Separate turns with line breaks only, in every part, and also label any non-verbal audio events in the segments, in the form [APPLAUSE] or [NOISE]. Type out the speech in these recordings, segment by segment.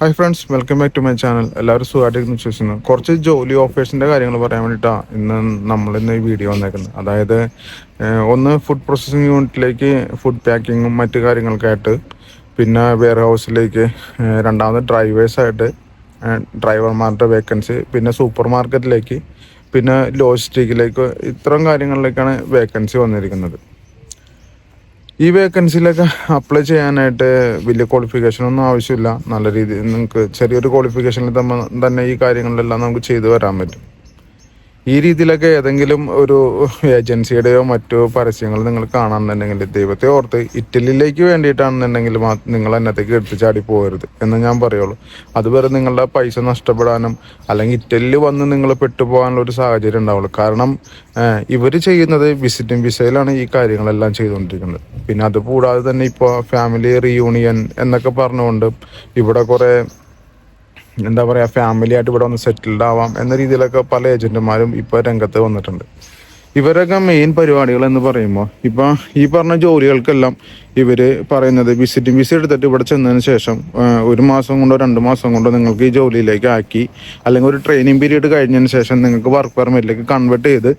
Hi friends welcome back to my channel എല്ലാവരും സുഖമായിട്ട് വിശ്വസിക്കുന്നു. കുറച്ച് ജോലി ഓഫേഴ്സിന്റെ കാര്യങ്ങൾ പറയാൻ വേണ്ടിയിട്ടാണ് ഇന്ന് നമ്മൾ ഇന്ന് ഈ വീഡിയോ വന്നേക്കുന്നത്. അതായത് ഒന്ന് ഫുഡ് പ്രോസസ്സിങ് യൂണിറ്റിലേക്ക് ഫുഡ് പാക്കിങ്ങും മറ്റു കാര്യങ്ങൾക്കായിട്ട് പിന്നെ വെയർ ഹൗസിലേക്ക് രണ്ടാമത് ഡ്രൈവേഴ്സായിട്ട് ഡ്രൈവർമാരുടെ വേക്കൻസി പിന്നെ സൂപ്പർ മാർക്കറ്റിലേക്ക് പിന്നെ ലോജിസ്റ്റിക്കിലേക്ക് ഇത്തരം കാര്യങ്ങളിലേക്കാണ് വേക്കൻസി വന്നിരിക്കുന്നത്. ഈ വേക്കൻസിയിലൊക്കെ അപ്ലൈ ചെയ്യാനായിട്ട് വലിയ ക്വാളിഫിക്കേഷൻ ഒന്നും ആവശ്യമില്ല. നല്ല രീതിയിൽ നിങ്ങൾക്ക് ചെറിയൊരു ക്വാളിഫിക്കേഷനിൽ തന്നെ ഈ കാര്യങ്ങളിലെല്ലാം നമുക്ക് ചെയ്തു വരാൻ പറ്റും. ഈ രീതിയിലൊക്കെ ഏതെങ്കിലും ഒരു ഏജൻസിയുടെയോ മറ്റോ പരസ്യങ്ങൾ നിങ്ങൾ കാണാന്നുണ്ടെങ്കിൽ ദൈവത്തെ ഓർത്ത് ഇറ്റലിയിലേക്ക് വേണ്ടിയിട്ടാണെന്നുണ്ടെങ്കിൽ നിങ്ങൾ എന്നത്തേക്ക് എടുത്തു ചാടി പോകരുത് എന്ന് ഞാൻ പറയുള്ളൂ. അത് വരെ നിങ്ങളുടെ പൈസ നഷ്ടപ്പെടാനും അല്ലെങ്കിൽ ഇറ്റലിയിൽ വന്ന് നിങ്ങൾ പെട്ടുപോകാനുള്ള ഒരു സാഹചര്യം ഉണ്ടാവുള്ളൂ. കാരണം ഇവർ ചെയ്യുന്നത് വിസിറ്റിംഗ് വിസയിലാണ് ഈ കാര്യങ്ങളെല്ലാം ചെയ്തുകൊണ്ടിരിക്കുന്നത്. പിന്നെ അത് കൂടാതെ തന്നെ ഇപ്പോൾ ഫാമിലി റീയൂണിയൻ എന്നൊക്കെ പറഞ്ഞുകൊണ്ട് ഇവിടെ കുറേ എന്താ പറയുക ഫാമിലി ആയിട്ട് ഇവിടെ ഒന്ന് സെറ്റിൽഡ് ആവാം എന്ന രീതിയിലൊക്കെ പല ഏജന്റുമാരും ഇപ്പോൾ രംഗത്ത് വന്നിട്ടുണ്ട്. ഇവരൊക്കെ മെയിൻ പരിപാടികൾ എന്ന് പറയുമ്പോൾ ഇപ്പൊ ഈ പറഞ്ഞ ജോലികൾക്കെല്ലാം ഇവർ പറയുന്നത് വിസിറ്റിംഗ് വിസ എടുത്തിട്ട് ഇവിടെ ചെന്നതിന് ശേഷം ഒരു മാസം കൊണ്ടോ രണ്ട് മാസം കൊണ്ടോ നിങ്ങൾക്ക് ഈ ജോലിയിലേക്ക് ആക്കി അല്ലെങ്കിൽ ഒരു ട്രെയിനിങ് പീരീഡ് കഴിഞ്ഞതിന് ശേഷം നിങ്ങൾക്ക് വർക്ക് പെർമിറ്റിലേക്ക് കൺവേർട്ട് ചെയ്ത്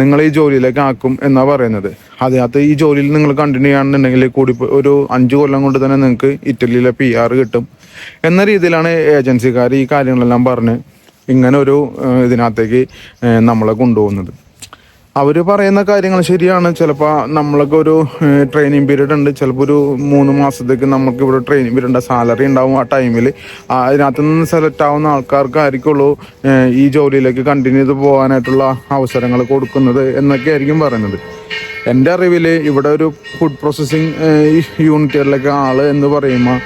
നിങ്ങൾ ഈ ജോലിയിലേക്ക് ആക്കും എന്നാ പറയുന്നത്. അതിനകത്ത് ഈ ജോലിയിൽ നിങ്ങൾ കണ്ടിന്യൂ ചെയ്യുകയാണെന്നുണ്ടെങ്കിൽ കൂടി ഒരു അഞ്ച് കൊല്ലം കൊണ്ട് തന്നെ നിങ്ങൾക്ക് ഇറ്റലിയിലെ പി ആർ കിട്ടും. എന്ന രീതിയിലാണ് ഏജൻസിക്കാർ ഈ കാര്യങ്ങളെല്ലാം പറഞ്ഞ് ഇങ്ങനെ ഒരു ഇതിനകത്തേക്ക് നമ്മളെ കൊണ്ടുപോകുന്നത്. അവർ പറയുന്ന കാര്യങ്ങൾ ശരിയാണ്. ചിലപ്പോൾ നമ്മളൊക്കെ ഒരു ട്രെയിനിങ് പീരീഡ് ഉണ്ട്. ചിലപ്പോൾ ഒരു മൂന്ന് മാസത്തേക്ക് നമുക്ക് ഇവിടെ ട്രെയിനിങ് പീരീഡ് സാലറി ഉണ്ടാവും ആ ടൈമിൽ അതിനകത്ത് നിന്ന് സെലക്ട് ആവുന്ന ആൾക്കാർക്കായിരിക്കുള്ളൂ ഈ ജോലിയിലേക്ക് കണ്ടിന്യൂ ചെയ്ത് പോകാനായിട്ടുള്ള അവസരങ്ങൾ കൊടുക്കുന്നത് എന്നൊക്കെ ആയിരിക്കും പറയുന്നത്. എന്റെ അറിവിൽ ഇവിടെ ഒരു ഫുഡ് പ്രോസസ്സിങ് യൂണിറ്റുകളിലൊക്കെ ആൾ എന്ന് പറയുമ്പോൾ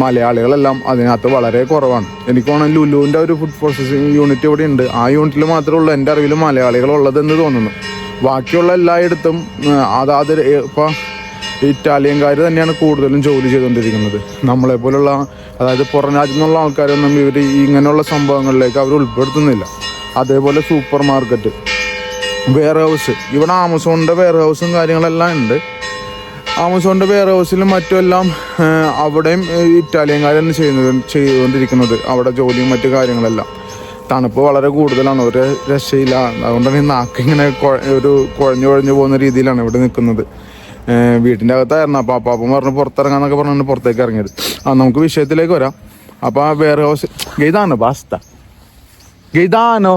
മലയാളികളെല്ലാം അതിനകത്ത് വളരെ കുറവാണ്. എനിക്ക് തോന്നുന്നു ലുലുവിന്റെ ഒരു ഫുഡ് പ്രോസസ്സിങ് യൂണിറ്റ് ഇവിടെ ഉണ്ട്. ആ യൂണിറ്റിൽ മാത്രമേ ഉള്ളൂ എന്റെ അറിവിൽ മലയാളികളുള്ളതെന്ന് തോന്നുന്നു. ബാക്കിയുള്ള എല്ലായിടത്തും അതാത് ഇപ്പോൾ ഇറ്റാലിയൻകാർ തന്നെയാണ് കൂടുതലും ജോലി ചെയ്തുകൊണ്ടിരിക്കുന്നത് നമ്മളെ പോലുള്ള അതായത് പുറം രാജ്യത്തു നിന്നുള്ള ആൾക്കാരൊന്നും ഇവർ ഇങ്ങനെയുള്ള സംഭവങ്ങളിലേക്ക് അവർ ഉൾപ്പെടുത്തുന്നില്ല. അതേപോലെ സൂപ്പർ മാർക്കറ്റ് വെയർ ഹൗസ് ഇവിടെ ആമസോണിന്റെ വെയർ ഹൗസും കാര്യങ്ങളെല്ലാം ഉണ്ട്. ആമസോണിന്റെ വെയർ ഹൗസിലും മറ്റുമെല്ലാം അവിടെയും ഇറ്റാലിയൻകാരാണ് തന്നെ ചെയ്യുന്നത് ചെയ്തുകൊണ്ടിരിക്കുന്നത്. അവിടെ ജോലിയും മറ്റു കാര്യങ്ങളെല്ലാം. തണുപ്പ് വളരെ കൂടുതലാണ് ഒരു രക്ഷയില്ല. അതുകൊണ്ട് ഈ നാക്ക് ഇങ്ങനെ ഒരു കുഴഞ്ഞു കുഴഞ്ഞു പോകുന്ന രീതിയിലാണ് ഇവിടെ നിൽക്കുന്നത്. വീട്ടിന്റെ അകത്തായിരുന്നു അപ്പോൾ അപ്പാപ്പം പറഞ്ഞ് പുറത്തിറങ്ങാന്നൊക്കെ പറഞ്ഞു പുറത്തേക്ക് ഇറങ്ങിയത്. ആ നമുക്ക് വിഷയത്തിലേക്ക് വരാം. അപ്പോൾ ആ വെയർ ഹൗസ് ഗെയ്താണ് ബാസ്ത ഗൈതാനോ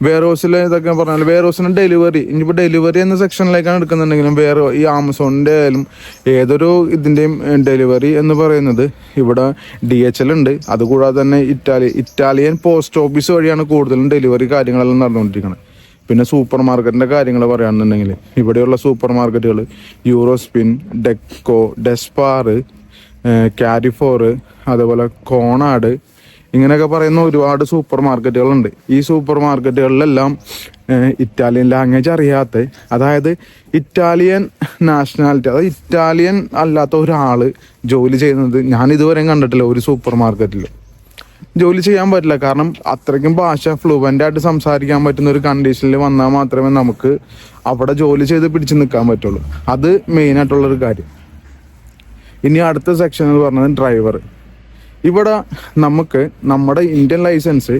വെയർഹൗസിൽ ഇതൊക്കെ പറഞ്ഞാൽ വെയർഹൗസിന് ഡെലിവറി ഇനിയിപ്പോൾ ഡെലിവറി എന്ന സെക്ഷനിലേക്കാണ് എടുക്കുന്നുണ്ടെങ്കിലും വേറെ ഈ ആമസോണിന്റെ ആയാലും ഏതൊരു ഇതിന്റെയും ഡെലിവറി എന്ന് പറയുന്നത് ഇവിടെ ഡി എച്ച് എൽ ഉണ്ട്. അതുകൂടാതെ തന്നെ ഇറ്റാലി ഇറ്റാലിയൻ പോസ്റ്റ് ഓഫീസ് വഴിയാണ് കൂടുതലും ഡെലിവറി കാര്യങ്ങളെല്ലാം നടന്നുകൊണ്ടിരിക്കുന്നത് പിന്നെ സൂപ്പർ മാർക്കറ്റിന്റെ കാര്യങ്ങൾ പറയുകയാണെന്നുണ്ടെങ്കിൽ ഇവിടെയുള്ള സൂപ്പർ മാർക്കറ്റുകൾ യൂറോസ്പിൻ ഡെക്കോ ഡെസ്പാർ കാരിഫോർ അതേപോലെ കോണാട് ഇങ്ങനെയൊക്കെ പറയുന്ന ഒരുപാട് സൂപ്പർ മാർക്കറ്റുകളുണ്ട് ഈ സൂപ്പർ മാർക്കറ്റുകളിലെല്ലാം ഇറ്റാലിയൻ ലാംഗ്വേജ് അറിയാത്ത അതായത് ഇറ്റാലിയൻ നാഷണാലിറ്റി അതായത് ഇറ്റാലിയൻ അല്ലാത്ത ഒരാൾ ജോലി ചെയ്യുന്നത് ഞാൻ ഇതുവരെയും കണ്ടിട്ടില്ല ഒരു സൂപ്പർ മാർക്കറ്റിൽ ജോലി ചെയ്യാൻ പറ്റില്ല. കാരണം അത്രയ്ക്കും ഭാഷ ഫ്ലുവന്റ് ആയിട്ട് സംസാരിക്കാൻ പറ്റുന്ന ഒരു കണ്ടീഷനിൽ വന്നാൽ മാത്രമേ നമുക്ക് അവിടെ ജോലി ചെയ്ത് പിടിച്ചു നിൽക്കാൻ പറ്റുള്ളൂ. അത് മെയിനായിട്ടുള്ളൊരു കാര്യം. ഇനി അടുത്ത സെക്ഷൻ എന്ന് പറഞ്ഞത് ഡ്രൈവർ ഇവിടെ നമുക്ക് നമ്മുടെ ഇന്ത്യൻ ലൈസൻസ്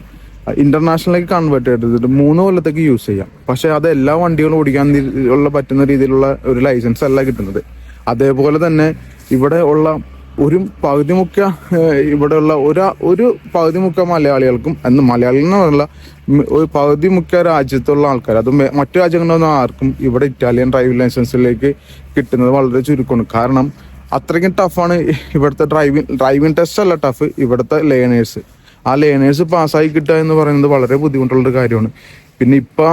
ഇന്റർനാഷണലിലേക്ക് കൺവേർട്ട് ചെയ്തിട്ട് മൂന്ന് കൊല്ലത്തേക്ക് യൂസ് ചെയ്യാം. പക്ഷെ അത് എല്ലാ വണ്ടികളും ഓടിക്കാൻ ഉള്ള പറ്റുന്ന രീതിയിലുള്ള ഒരു ലൈസൻസ് അല്ല കിട്ടുന്നത്. അതേപോലെ തന്നെ ഇവിടെ ഉള്ള ഒരു പകുതി മുക്ക ഇവിടെ ഇവിടെയുള്ള ഒരു ഒരു പകുതി മുക്ക മലയാളികൾക്കും എന്ന് മലയാളികൾ എന്നുള്ള ഒരു പകുതി മുക്ക രാജ്യത്തുള്ള ആൾക്കാർ അത് മറ്റു രാജ്യങ്ങളിലൊന്നും ആർക്കും ഇവിടെ ഇറ്റാലിയൻ ഡ്രൈവിംഗ് ലൈസൻസിലേക്ക് കിട്ടുന്നത് വളരെ ചുരുക്കമാണ്. കാരണം അത്രയ്ക്കും ടഫാണ് ഇവിടുത്തെ ഡ്രൈവിംഗ് ഡ്രൈവിംഗ് ടെസ്റ്റ് അല്ല ടഫ് ഇവിടുത്തെ ലേണേഴ്സ് ആ ലേണേഴ്സ് പാസ്സായി കിട്ടുക എന്ന് പറയുന്നത് വളരെ ബുദ്ധിമുട്ടുള്ളൊരു കാര്യമാണ്. പിന്നെ ഇപ്പം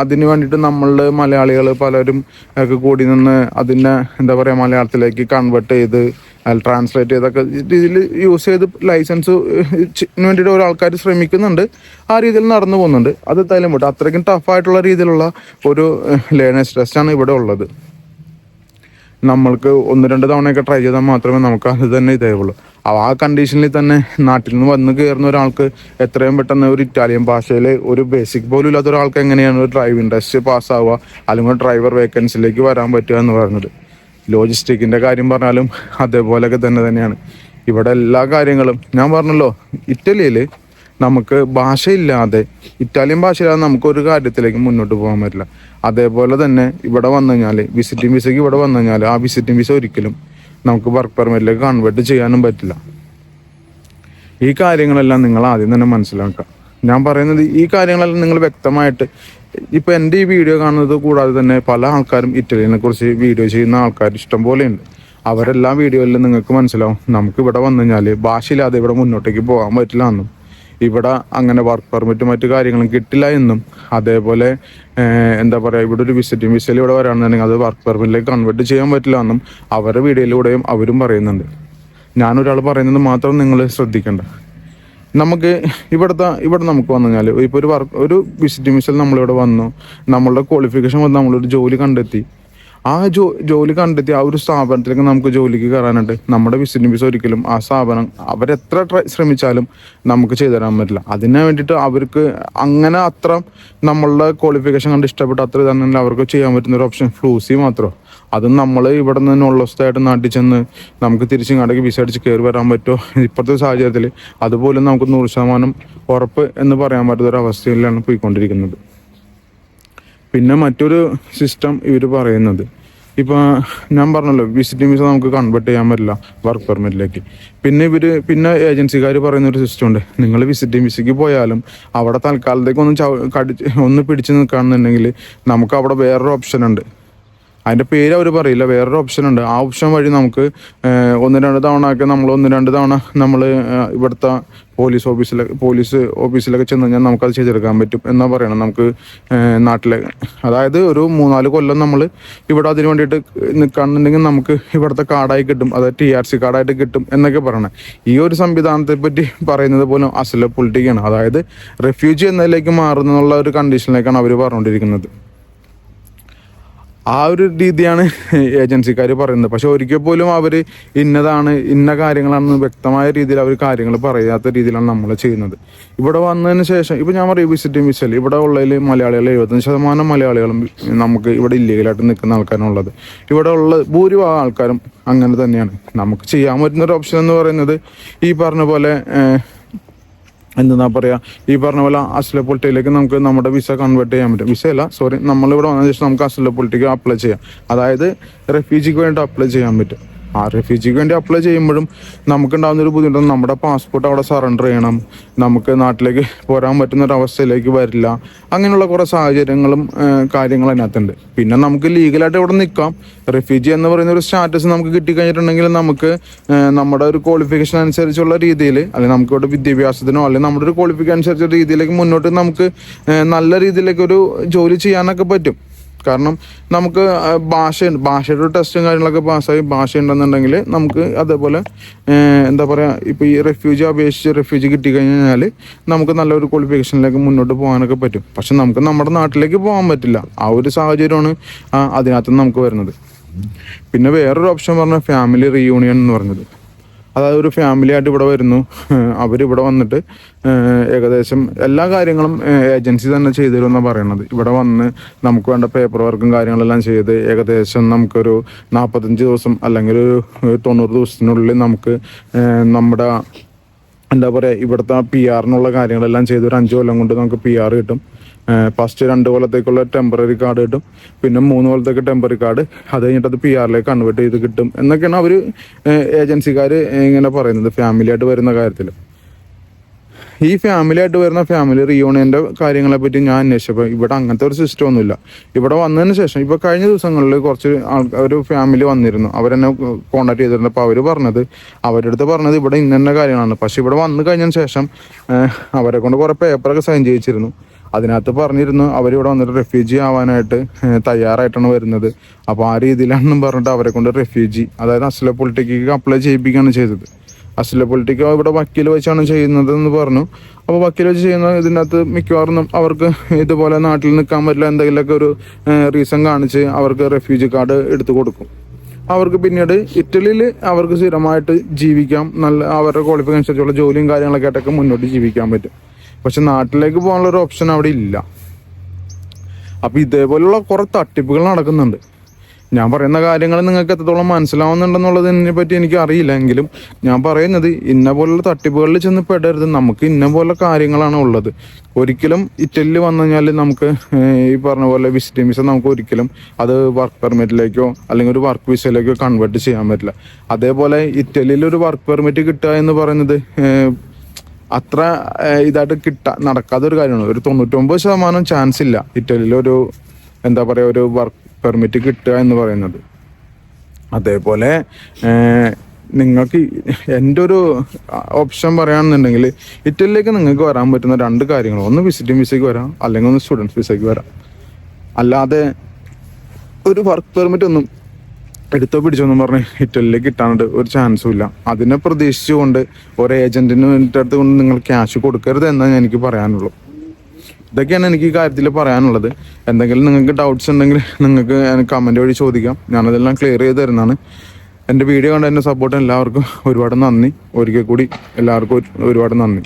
അതിന് വേണ്ടിയിട്ട് നമ്മളുടെ മലയാളികൾ പലരും ഒക്കെ കൂടി നിന്ന് അതിനെ എന്താ പറയുക മലയാളത്തിലേക്ക് കൺവേർട്ട് ചെയ്ത് ട്രാൻസ്ലേറ്റ് ചെയ്തൊക്കെ രീതിയിൽ യൂസ് ചെയ്ത് ലൈസൻസ് വേണ്ടിയിട്ട് ഓരോ ആൾക്കാർ ശ്രമിക്കുന്നുണ്ട്. ആ രീതിയിൽ നടന്നു പോകുന്നുണ്ട്. അത് തലമുട്ട് അത്രയ്ക്കും ടഫായിട്ടുള്ള രീതിയിലുള്ള ഒരു ലേണേഴ്സ് ടെസ്റ്റാണ് ഇവിടെ ഉള്ളത്. നമ്മൾക്ക് ഒന്ന് രണ്ട് തവണയൊക്കെ ട്രൈ ചെയ്താൽ മാത്രമേ നമുക്ക് അത് തന്നെ ഇതേയുള്ളൂ. ആ കണ്ടീഷനിൽ തന്നെ നാട്ടിൽ നിന്ന് വന്ന് കയറുന്ന ഒരാൾക്ക് എത്രയും പെട്ടെന്ന് ഒരു ഇറ്റാലിയൻ ഭാഷയിൽ ഒരു ബേസിക് പോലും ഇല്ലാത്ത ഒരാൾക്ക് എങ്ങനെയാണ് ഒരു ഡ്രൈവിംഗ് ടെസ്റ്റ് പാസ്സാവുക അല്ലെങ്കിൽ ഡ്രൈവർ വേക്കൻസിലേക്ക് വരാൻ പറ്റുക എന്ന് പറയുന്നത്. ലോജിസ്റ്റിക്കിന്റെ കാര്യം പറഞ്ഞാലും അതേപോലെയൊക്കെ തന്നെ തന്നെയാണ്. ഇവിടെ എല്ലാ കാര്യങ്ങളും ഞാൻ പറഞ്ഞല്ലോ ഇറ്റലിയിൽ നമുക്ക് ഭാഷയില്ലാതെ ഇറ്റാലിയൻ ഭാഷയില്ലാതെ നമുക്ക് ഒരു കാര്യത്തിലേക്ക് മുന്നോട്ട് പോകാൻ പറ്റില്ല. അതേപോലെ തന്നെ ഇവിടെ വന്നു കഴിഞ്ഞാൽ വിസിറ്റിംഗ് വിസയ്ക്ക് ഇവിടെ വന്നു കഴിഞ്ഞാൽ ആ വിസിറ്റിംഗ് വിസ ഒരിക്കലും നമുക്ക് വർക്ക് പെർമിറ്റിലേക്ക് കൺവേർട്ട് ചെയ്യാനും പറ്റില്ല. ഈ കാര്യങ്ങളെല്ലാം നിങ്ങൾ ആദ്യം തന്നെ മനസ്സിലാക്കുക. ഞാൻ പറയുന്നത് ഈ കാര്യങ്ങളെല്ലാം നിങ്ങൾ വ്യക്തമായിട്ട് ഇപ്പൊ എന്റെ ഈ വീഡിയോ കാണുന്നത് കൂടാതെ തന്നെ പല ആൾക്കാരും ഇറ്റലിനെ കുറിച്ച് വീഡിയോ ചെയ്യുന്ന ആൾക്കാർ ഇഷ്ടം പോലെ ഉണ്ട് അവരെല്ലാം വീഡിയോയിലും നിങ്ങൾക്ക് മനസ്സിലാവും നമുക്ക് ഇവിടെ വന്നു കഴിഞ്ഞാൽ ഭാഷയില്ലാതെ ഇവിടെ മുന്നോട്ടേക്ക് പോകാൻ പറ്റില്ല എന്നും. ഇവിടെ അങ്ങനെ വർക്ക് പെർമിറ്റ് മറ്റു കാര്യങ്ങളും കിട്ടില്ല എന്നും. അതേപോലെ എന്താ പറയുക ഇവിടെ ഒരു വിസിറ്റിംഗ് വിസയിൽ ഇവിടെ വരാണെന്നുണ്ടെങ്കിൽ അത് വർക്ക് പെർമിറ്റിലേക്ക് കൺവേർട്ട് ചെയ്യാൻ പറ്റില്ല എന്നും അവരുടെ വീഡിയോയിലൂടെയും അവരും പറയുന്നുണ്ട്. ഞാനൊരാൾ പറയുന്നത് മാത്രം നിങ്ങൾ ശ്രദ്ധിക്കേണ്ട. നമുക്ക് ഇവിടുത്തെ ഇവിടെ നമുക്ക് വന്നു കഴിഞ്ഞാൽ ഇപ്പോൾ ഒരു വർക്ക് ഒരു വിസിറ്റിംഗ് വിസയിൽ നമ്മളിവിടെ വന്നു. നമ്മളുടെ ക്വാളിഫിക്കേഷൻ വന്ന് നമ്മളൊരു ജോലി കണ്ടെത്തി. ആ ജോ ജോലി കണ്ടെത്തി ആ ഒരു സ്ഥാപനത്തിലേക്ക് നമുക്ക് ജോലിക്ക് കയറാനായിട്ട് നമ്മുടെ വിസിറ്റിംഗ് വിസ ഒരിക്കലും ആ സ്ഥാപനം അവരെത്ര ശ്രമിച്ചാലും നമുക്ക് ചെയ്തു തരാൻ പറ്റില്ല. അതിന് വേണ്ടിയിട്ട് അവർക്ക് അങ്ങനെ അത്ര നമ്മളുടെ ക്വാളിഫിക്കേഷൻ കണ്ട് ഇഷ്ടപ്പെട്ട അത്ര തന്നെ അവർക്ക് ചെയ്യാൻ പറ്റുന്ന ഒരു ഓപ്ഷൻ ഫ്ലൂസി മാത്രം. അത് നമ്മൾ ഇവിടെ നിന്ന് ഉള്ളസ്ഥായിട്ട് നാട്ടിൽ ചെന്ന് നമുക്ക് തിരിച്ചിങ്ങാടേക്ക് വിസ അടിച്ച് കയറി വരാൻ പറ്റുമോ? ഇപ്പോഴത്തെ സാഹചര്യത്തിൽ അതുപോലും നമുക്ക് നൂറ് ശതമാനം ഉറപ്പ് എന്ന് പറയാൻ പറ്റാത്ത ഒരു അവസ്ഥയിലാണ് പോയിക്കൊണ്ടിരിക്കുന്നത്. പിന്നെ മറ്റൊരു സിസ്റ്റം ഇവർ പറയുന്നത്. ഇപ്പോൾ ഞാൻ പറഞ്ഞല്ലോ വിസിറ്റിംഗ് വിസ നമുക്ക് കൺവേർട്ട് ചെയ്യാൻ പറ്റില്ല വർക്ക് പെർമിറ്റിലേക്ക് പിന്നെ ഇവർ പിന്നെ ഏജൻസിക്കാർ പറയുന്ന ഒരു സിസ്റ്റം ഉണ്ട്. നിങ്ങൾ വിസിറ്റിംഗ് വിസയ്ക്ക് പോയാലും അവിടെ തൽക്കാലത്തേക്ക് ഒന്ന് ചവ ഒന്ന് പിടിച്ച് നിൽക്കുകയാണെന്നുണ്ടെങ്കിൽ നമുക്ക് അവിടെ വേറൊരു ഓപ്ഷൻ ഉണ്ട്. അതിന്റെ പേര് അവർ പറയില്ല വേറൊരു ഓപ്ഷൻ ഉണ്ട്. ആ ഓപ്ഷൻ വഴി നമുക്ക് ഒന്ന് രണ്ട് തവണ ഒക്കെ നമ്മൾ ഒന്ന് രണ്ട് തവണ നമ്മൾ ഇവിടുത്തെ പോലീസ് ഓഫീസിലൊക്കെ പോലീസ് ഓഫീസിലൊക്കെ ചെന്ന് കഴിഞ്ഞാൽ നമുക്കത് ചെയ്തെടുക്കാൻ പറ്റും എന്നാ പറയണം നമുക്ക് നാട്ടിലെ. അതായത് ഒരു മൂന്നാൽ കൊല്ലം നമ്മൾ ഇവിടെ അതിന് വേണ്ടിയിട്ട് നിൽക്കുകയാണെന്നുണ്ടെങ്കിൽ നമുക്ക് ഇവിടുത്തെ കാർഡായി കിട്ടും അതായത് ടി ആർ സി കാർഡായിട്ട് കിട്ടും എന്നൊക്കെ പറയണം. ഈ ഒരു സംവിധാനത്തെ പറ്റി പറയുന്നത് പോലും അസല പൊളിറ്റിക്കാണ് അതായത് റെഫ്യൂജി എന്നതിലേക്ക് മാറുന്നുള്ള ഒരു കണ്ടീഷനിലേക്കാണ് അവർ പറഞ്ഞുകൊണ്ടിരിക്കുന്നത്. ആ ഒരു രീതിയാണ് [LAUGHS] ഏജൻസിക്കാർ പറയുന്നത്. പക്ഷെ ഒരിക്കൽ പോലും അവർ ഇന്നതാണ് ഇന്ന കാര്യങ്ങളാണെന്ന് വ്യക്തമായ രീതിയിൽ അവർ കാര്യങ്ങൾ പറയാത്ത രീതിയിലാണ് നമ്മൾ ചെയ്യുന്നത്. ഇവിടെ വന്നതിന് ശേഷം ഇപ്പം ഞാൻ പറയും വിസിറ്റിംഗ് വിസയിൽ ഇവിടെ ഉള്ളതിൽ മലയാളികൾ എഴുപത്തഞ്ച് ശതമാനം മലയാളികളും നമുക്ക് ഇവിടെ ഇല്ലീഗലായിട്ട് നിൽക്കുന്ന ആൾക്കാരാണ് ഉള്ളത് ഇവിടെ ഉള്ള ഭൂരിഭാഗം ആൾക്കാരും അങ്ങനെ തന്നെയാണ്. നമുക്ക് ചെയ്യാൻ പറ്റുന്ന ഒരു ഓപ്ഷൻ എന്ന് പറയുന്നത് ഈ പറഞ്ഞ പോലെ എന്താ പറയാ ഈ പറഞ്ഞ പോലെ അസ്ല പൊളിറ്റിയിലേക്ക് നമുക്ക് നമ്മുടെ വിസ കൺവേർട്ട് ചെയ്യാൻ പറ്റും. വിസ അല്ല സോറി നമ്മളിവിടെ വന്നതിന് ശേഷം നമുക്ക് അസ്ല പൊളിറ്റിക്ക് അപ്ലൈ ചെയ്യാം. അതായത് റെഫ്യൂജിക്ക് വേണ്ടി അപ്ലൈ ചെയ്യാൻ പറ്റും. ആ റെഫ്യൂജിക്ക് വേണ്ടി അപ്ലൈ ചെയ്യുമ്പോഴും നമുക്കുണ്ടാകുന്ന ഒരു ബുദ്ധിമുട്ട് നമ്മുടെ പാസ്പോർട്ട് അവിടെ സറണ്ടർ ചെയ്യണം. നമുക്ക് നാട്ടിലേക്ക് പോരാൻ പറ്റുന്ന ഒരു അവസ്ഥയിലേക്ക് വരില്ല. അങ്ങനെയുള്ള കുറേ സാഹചര്യങ്ങളും കാര്യങ്ങളും അതിനകത്തുണ്ട്. പിന്നെ നമുക്ക് ലീഗലായിട്ട് ഇവിടെ നിൽക്കാം. റെഫ്യൂജി എന്ന് പറയുന്ന ഒരു സ്റ്റാറ്റസ് നമുക്ക് കിട്ടിക്കഴിഞ്ഞിട്ടുണ്ടെങ്കിൽ നമുക്ക് നമ്മുടെ ഒരു ക്വാളിഫിക്കേഷൻ അനുസരിച്ചുള്ള രീതിയിൽ അല്ലെങ്കിൽ നമുക്ക് ഇവിടെ വിദ്യാഭ്യാസത്തിനോ അല്ലെങ്കിൽ നമ്മുടെ ഒരു ക്വാളിഫിക്കേഷൻ അനുസരിച്ച രീതിയിലേക്ക് മുന്നോട്ട് നമുക്ക് നല്ല രീതിയിലേക്ക് ഒരു ജോലി ചെയ്യാനൊക്കെ പറ്റും. കാരണം നമുക്ക് ഭാഷയുണ്ട്. ഭാഷ ഭാഷയുടെ ടെസ്റ്റും കാര്യങ്ങളൊക്കെ പാസ്സായി ഭാഷ ഉണ്ടെന്നുണ്ടെങ്കിൽ നമുക്ക് അതേപോലെ എന്താ പറയുക ഇപ്പോൾ ഈ റെഫ്യൂജി അപേക്ഷിച്ച് റെഫ്യൂജി കിട്ടിക്കഴിഞ്ഞാൽ നമുക്ക് നല്ലൊരു ക്വാളിഫിക്കേഷനിലേക്ക് മുന്നോട്ട് പോകാനൊക്കെ പറ്റും. പക്ഷെ നമുക്ക് നമ്മുടെ നാട്ടിലേക്ക് പോകാൻ പറ്റില്ല. ആ ഒരു സാഹചര്യമാണ് അതിനകത്ത് നമുക്ക് വരുന്നത്. പിന്നെ വേറൊരു ഓപ്ഷൻ പറഞ്ഞാൽ ഫാമിലി റീയൂണിയൻ എന്ന് പറഞ്ഞത്. അതായത് ഒരു ഫാമിലി ആയിട്ട് ഇവിടെ വരുന്നു. [LAUGHS] അവരിവിടെ വന്നിട്ട് ഏകദേശം എല്ലാ കാര്യങ്ങളും ഏജൻസി തന്നെ ചെയ്തു തരുമെന്നാണ് പറയണത്. ഇവിടെ വന്ന് നമുക്ക് വേണ്ട പേപ്പർ വർക്കും കാര്യങ്ങളെല്ലാം ചെയ്ത് ഏകദേശം നമുക്കൊരു നാൽപ്പത്തഞ്ച് ദിവസം അല്ലെങ്കിൽ ഒരു തൊണ്ണൂറ് ദിവസത്തിനുള്ളിൽ നമുക്ക് നമ്മുടെ എന്താ പറയുക ഇവിടുത്തെ പി ആറിനുള്ള കാര്യങ്ങളെല്ലാം ചെയ്ത് ഒരു അഞ്ച് കൊല്ലം കൊണ്ട് നമുക്ക് പി ആർ കിട്ടും. ഫസ്റ്റ് രണ്ട് കൊല്ലത്തേക്കുള്ള ടെമ്പററി കാർഡ് കിട്ടും. പിന്നെ മൂന്ന് കൊല്ലത്തേക്ക് ടെമ്പററി കാർഡ് അത് കഴിഞ്ഞിട്ട് അത് പി ആറിലേക്ക് കൺവേർട്ട് ചെയ്ത് കിട്ടും. എന്നൊക്കെയാണ് അവർ ഏജൻസിക്കാർ ഇങ്ങനെ പറയുന്നത്. ഫാമിലി ആയിട്ട് വരുന്ന കാര്യത്തിൽ ഈ ഫാമിലി ആയിട്ട് വരുന്ന ഫാമിലി റിയൂണിയന്റെ കാര്യങ്ങളെ പറ്റി ഞാൻ അന്വേഷിച്ചപ്പോൾ ഇവിടെ അങ്ങനത്തെ ഒരു സിസ്റ്റം ഒന്നുമില്ല. ഇവിടെ വന്നതിന് ശേഷം ഇപ്പോൾ കഴിഞ്ഞ ദിവസങ്ങളിൽ കുറച്ച് ആൾക്കാർ ഒരു ഫാമിലി വന്നിരുന്നു. അവരെന്നെ കോൺടാക്ട് ചെയ്തിരുന്നു അപ്പോൾ അവർ പറഞ്ഞത് അവരുടെ അടുത്ത് പറഞ്ഞത് ഇവിടെ ഇന്ന കാര്യങ്ങളാണ്. പക്ഷേ ഇവിടെ വന്നു കഴിഞ്ഞതിന് ശേഷം അവരെ കൊണ്ട് കുറേ പേപ്പറൊക്കെ സൈൻ ചെയ്യിച്ചിരുന്നു. അതിനകത്ത് പറഞ്ഞിരുന്നു അവരിവിടെ വന്നിട്ട് റെഫ്യൂജി ആവാനായിട്ട് തയ്യാറായിട്ടാണ് വരുന്നത്. അപ്പോൾ ആ രീതിയിലാണെന്നും പറഞ്ഞിട്ട് അവരെ കൊണ്ട് റെഫ്യൂജി അതായത് അസ്ല പൊളിറ്റിക്ക് അപ്ലൈ ചെയ്യിപ്പിക്കുകയാണ് ചെയ്തത്. അസ്ല പൊളിറ്റിക്ക ഇവിടെ വക്കീൽ വെച്ചാണ് ചെയ്യുന്നത് എന്ന് പറഞ്ഞു. അപ്പോൾ വക്കീൽ വെച്ച് ചെയ്യുന്ന ഇതിനകത്ത് മിക്കവാറും അവർക്ക് ഇതുപോലെ നാട്ടിൽ നിൽക്കാൻ പറ്റില്ല എന്തെങ്കിലുമൊക്കെ ഒരു റീസൺ കാണിച്ച് അവർക്ക് റെഫ്യൂജി കാർഡ് എടുത്തു കൊടുക്കും. അവർക്ക് പിന്നീട് ഇറ്റലിയിൽ അവർക്ക് സ്ഥിരമായിട്ട് ജീവിക്കാം നല്ല അവരുടെ ക്വാളിഫിക്കേഷൻ അനുസരിച്ചുള്ള ജോലിയും കാര്യങ്ങളൊക്കെ ആയിട്ടൊക്കെ മുന്നോട്ട് ജീവിക്കാൻ പറ്റും. പക്ഷെ നാട്ടിലേക്ക് പോകാനുള്ള ഒരു ഓപ്ഷൻ അവിടെ ഇല്ല. അപ്പൊ ഇതേപോലുള്ള കുറേ തട്ടിപ്പുകൾ നടക്കുന്നുണ്ട്. ഞാൻ പറയുന്ന കാര്യങ്ങൾ നിങ്ങൾക്ക് എത്രത്തോളം മനസ്സിലാവുന്നുണ്ടെന്നുള്ളതിനെ പറ്റി എനിക്ക് അറിയില്ല. എങ്കിലും ഞാൻ പറയുന്നത് ഇന്ന പോലുള്ള തട്ടിപ്പുകളിൽ ചെന്ന് പെടരുത്. നമുക്ക് ഇന്ന പോലെ കാര്യങ്ങളാണ് ഉള്ളത്. ഒരിക്കലും ഇറ്റലിയിൽ വന്നു കഴിഞ്ഞാൽ നമുക്ക് ഈ പറഞ്ഞ പോലെ വിസിറ്റിംഗ് വിസ നമുക്ക് ഒരിക്കലും അത് വർക്ക് പെർമിറ്റിലേക്കോ അല്ലെങ്കിൽ ഒരു വർക്ക് വിസയിലേക്കോ കൺവേർട്ട് ചെയ്യാൻ പറ്റില്ല. അതേപോലെ ഇറ്റലിയിൽ ഒരു വർക്ക് പെർമിറ്റ് കിട്ടുക എന്ന് പറയുന്നത് അത്ര ഇതായിട്ട് കിട്ട നടക്കാത്ത ഒരു കാര്യമാണ്. ഒരു തൊണ്ണൂറ്റൊമ്പത് ശതമാനം ചാൻസ് ഇല്ല ഇറ്റലിയിൽ ഒരു എന്താ പറയുക ഒരു വർക്ക് പെർമിറ്റ് കിട്ടുക എന്ന് പറയുന്നത്. അതേപോലെ നിങ്ങൾക്ക് എന്റെ ഒരു ഓപ്ഷൻ പറയുകയാണെന്നുണ്ടെങ്കിൽ ഇറ്റലിയിലേക്ക് നിങ്ങൾക്ക് വരാൻ പറ്റുന്ന രണ്ട് കാര്യങ്ങൾ. ഒന്ന് വിസിറ്റിംഗ് വിസയ്ക്ക് വരാം അല്ലെങ്കിൽ ഒന്ന് സ്റ്റുഡൻസ് വിസയ്ക്ക് വരാം. അല്ലാതെ ഒരു വർക്ക് പെർമിറ്റ് ഒന്നും എടുത്തോ പിടിച്ചോന്നും പറഞ്ഞ് ഇറ്റലിയിലേക്ക് കിട്ടാണ്ട് ഒരു ചാൻസും ഇല്ല. അതിനെ പ്രതീക്ഷിച്ചുകൊണ്ട് ഒരു ഏജന്റിന് അടുത്ത് കൊണ്ട് നിങ്ങൾ ക്യാഷ് കൊടുക്കരുത് എന്നാണ് എനിക്ക് പറയാനുള്ളൂ. ഇതൊക്കെയാണ് എനിക്ക് ഈ കാര്യത്തിൽ പറയാനുള്ളത്. എന്തെങ്കിലും നിങ്ങൾക്ക് ഡൗട്ട്സ് ഉണ്ടെങ്കിൽ നിങ്ങൾക്ക് കമന്റ് വഴി ചോദിക്കാം. ഞാനതെല്ലാം ക്ലിയർ ചെയ്ത് തരുന്നതാണ്. എന്റെ വീഡിയോ കണ്ട എന്നെ സപ്പോർട്ട് എല്ലാവർക്കും ഒരുപാട് നന്ദി. ഒരിക്കൽ കൂടി എല്ലാവർക്കും ഒരുപാട് നന്ദി.